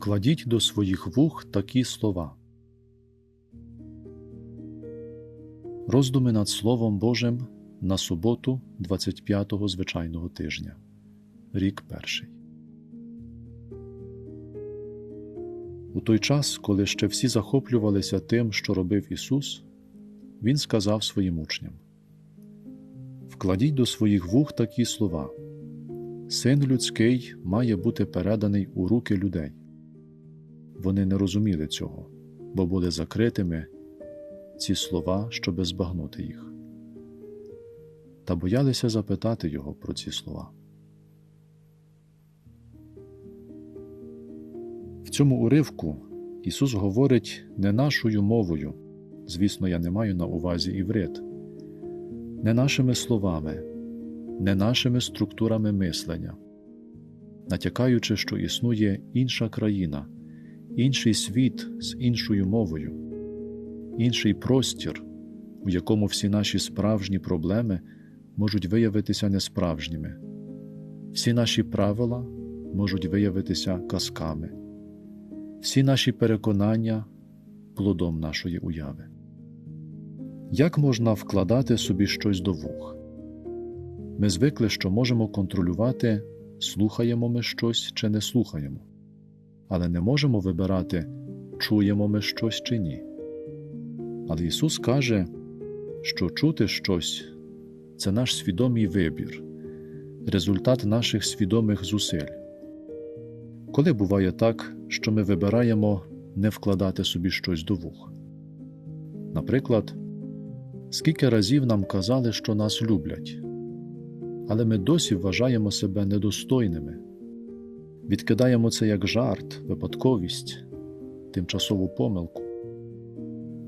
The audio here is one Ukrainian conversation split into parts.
Вкладіть до своїх вух такі слова. Роздуми над Словом Божим на суботу 25-го звичайного тижня. Рік перший. У той час, коли ще всі захоплювалися тим, що робив Ісус, Він сказав своїм учням: Вкладіть до своїх вух такі слова. Син людський має бути переданий у руки людей. Вони не розуміли цього, бо були закритими ці слова, щоби збагнути їх, та боялися запитати його про ці слова. В цьому уривку Ісус говорить не нашою мовою, звісно, я не маю на увазі іврит, не нашими словами, не нашими структурами мислення, натякаючи, що існує інша країна, інший світ з іншою мовою, інший простір, у якому всі наші справжні проблеми можуть виявитися несправжніми, всі наші правила можуть виявитися казками всі наші переконання плодом нашої уяви. Як можна вкладати собі щось до вух? Ми звикли, що можемо контролювати, слухаємо ми щось чи не слухаємо, але не можемо вибирати, чуємо ми щось чи ні. Але Ісус каже, що чути щось це наш свідомий вибір, результат наших свідомих зусиль. Коли буває так, що ми вибираємо не вкладати собі щось до вух? Наприклад, скільки разів нам казали, що нас люблять, але ми досі вважаємо себе недостойними, відкидаємо це як жарт, випадковість, тимчасову помилку.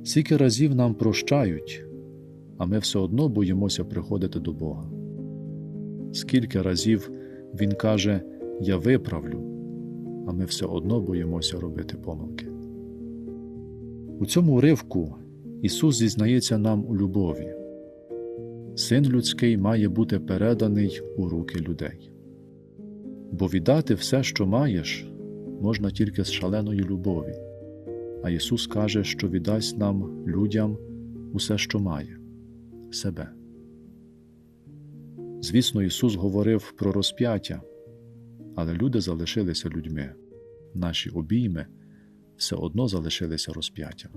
Скільки разів нам прощають, а ми все одно боїмося приходити до Бога. Скільки разів Він каже, Я виправлю а ми все одно боїмося робити помилки. У цьому уривку Ісус зізнається нам у любові. Син людський має бути переданий у руки людей. Бо віддати все, що маєш, можна тільки з шаленої любові, а Ісус каже, що віддасть нам, людям, усе, що має себе. Звісно, Ісус говорив про розп'яття але люди залишилися людьми, наші обійми все одно залишилися розп'яттям.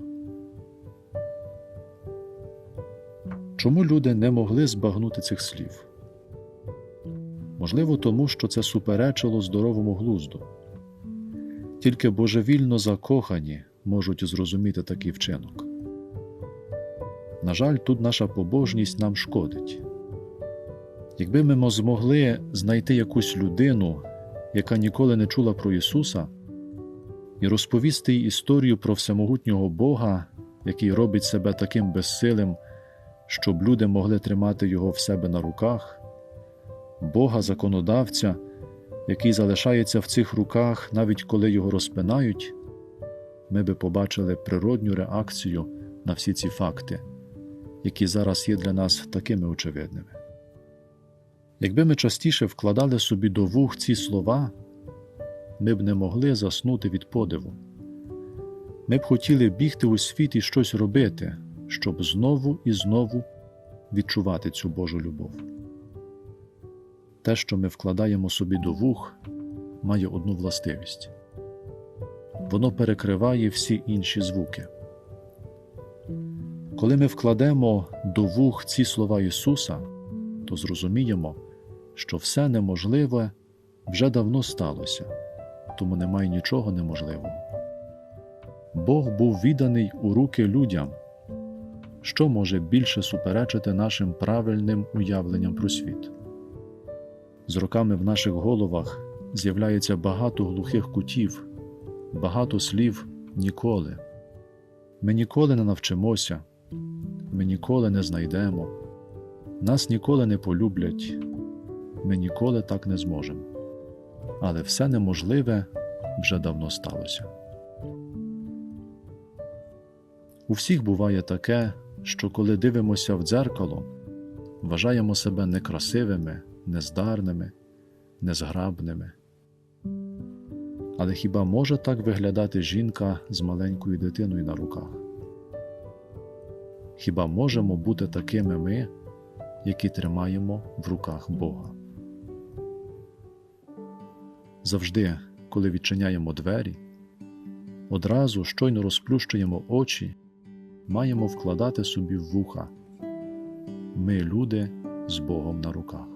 Чому люди не могли збагнути цих слів? Можливо, тому що це суперечило здоровому глузду. Тільки божевільно закохані можуть зрозуміти такий вчинок. На жаль, тут наша побожність нам шкодить. Якби ми змогли знайти якусь людину, яка ніколи не чула про Ісуса, і розповісти їй історію про всемогутнього Бога, який робить себе таким безсилим, щоб люди могли тримати Його в себе на руках, Бога законодавця, який залишається в цих руках, навіть коли його розпинають, ми би побачили природню реакцію на всі ці факти, які зараз є для нас такими очевидними. Якби ми частіше вкладали собі до вух ці слова, ми б не могли заснути від подиву. Ми б хотіли бігти у світ і щось робити, щоб знову і знову відчувати цю Божу любов. Те, що ми вкладаємо собі до вух, має одну властивість воно перекриває всі інші звуки. Коли ми вкладемо до вух ці слова Ісуса, то зрозуміємо, що все неможливе вже давно сталося, тому немає нічого неможливого. Бог був відданий у руки людям, що може більше суперечити нашим правильним уявленням про світ. З роками в наших головах з'являється багато глухих кутів, багато слів ніколи. Ми ніколи не навчимося, ми ніколи не знайдемо, нас ніколи не полюблять, ми ніколи так не зможемо. Але все неможливе вже давно сталося. У всіх буває таке, що коли дивимося в дзеркало, вважаємо себе некрасивими, нездарними, незграбними. Але хіба може так виглядати жінка з маленькою дитиною на руках? Хіба можемо бути такими ми, які тримаємо в руках Бога? Завжди, коли відчиняємо двері, одразу щойно розплющуємо очі, маємо вкладати собі в вуха. Ми люди з Богом на руках.